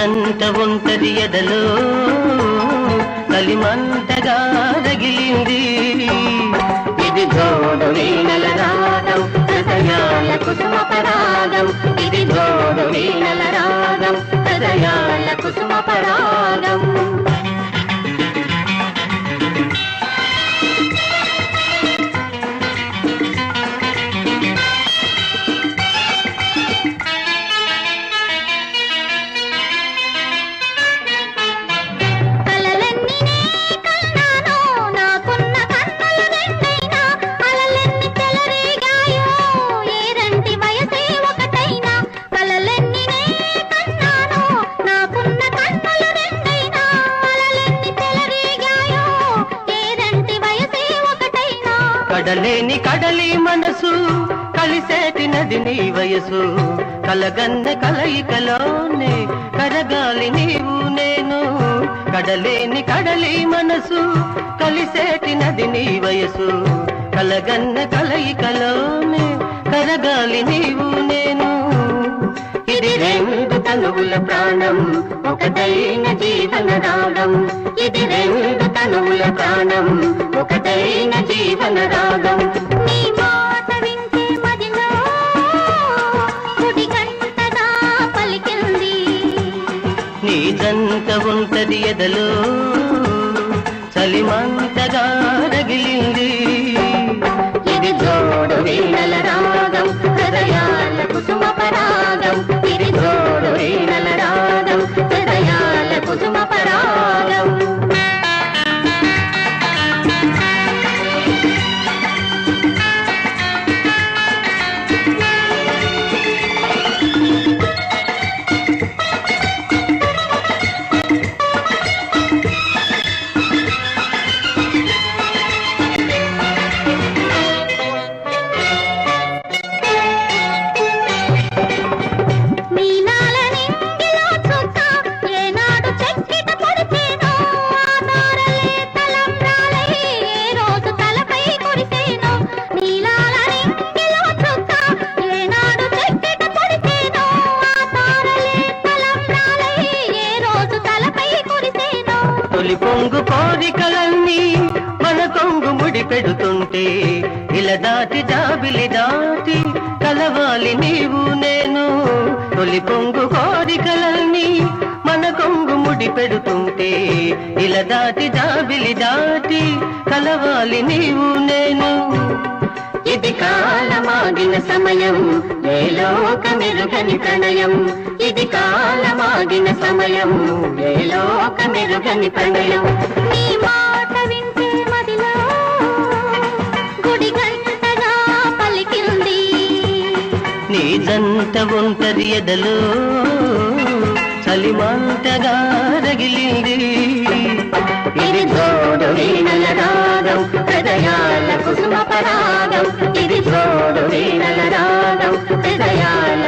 జంట ఒంటరి ఎదలో. కలిమంతగా రగిలింది. ఇది జోడు వీణల రాగం హృదయాల కుసుమ ఇది జోడు వీణల రాగం హృదయాల కడలేని కడలి మనసు కలిసేటి నది నీ వయసు. కలగన్న కలయికలోనే కరగాలి నీవు నేను. కడలేని కడలి మనసు కలిసేటి నది నీ వయసు. కలగన్న కలయికలోనే కరగాలి నీవు నేను. ఇది రెండు తనువుల ప్రాణం ఒకటైన జీవన రాగం ఇది రెండు తనువుల ప్రాణం ఒకటైన జీవన రాగం. నీ మాట వింటే మదిలో పలికింది. ఉంటది ఎదలో చలిమంటగా రగిలింది. ఇది జోడు వీణల రాగం హృదయాల కుసుమ పరాగం. గాలి పొంగు కోరికలన్నీ మన కొంగు ముడి పెడుతుంటే ఇలా దాటి జాబిలి దాటి కలవాలి నీవు నేను. తొలి పొంగు కోరికలన్నీ మన కొంగు ముడి పెడుతుంటే ఇలా దాటి జాబిలి దాటి కలవాలి నీవు నేను. ఇది కాలమాగిన సమయం ఏ లోక మెరుగని ప్రణయం. ఇది కాలమాగిన సమయం ఏ లోక మెరుగని ప్రణయం నీ మాట వింటే మదిలో గుడి గంటగా పలికింది. నీ జంట ఒంటరి ఎదలో చలిమంటగా రగిలింది. ఇది జోడు వీణల రాగం హృదయాల కుసుమ పరాగం. ఇది జోడు వీణల రాగం హృదయాల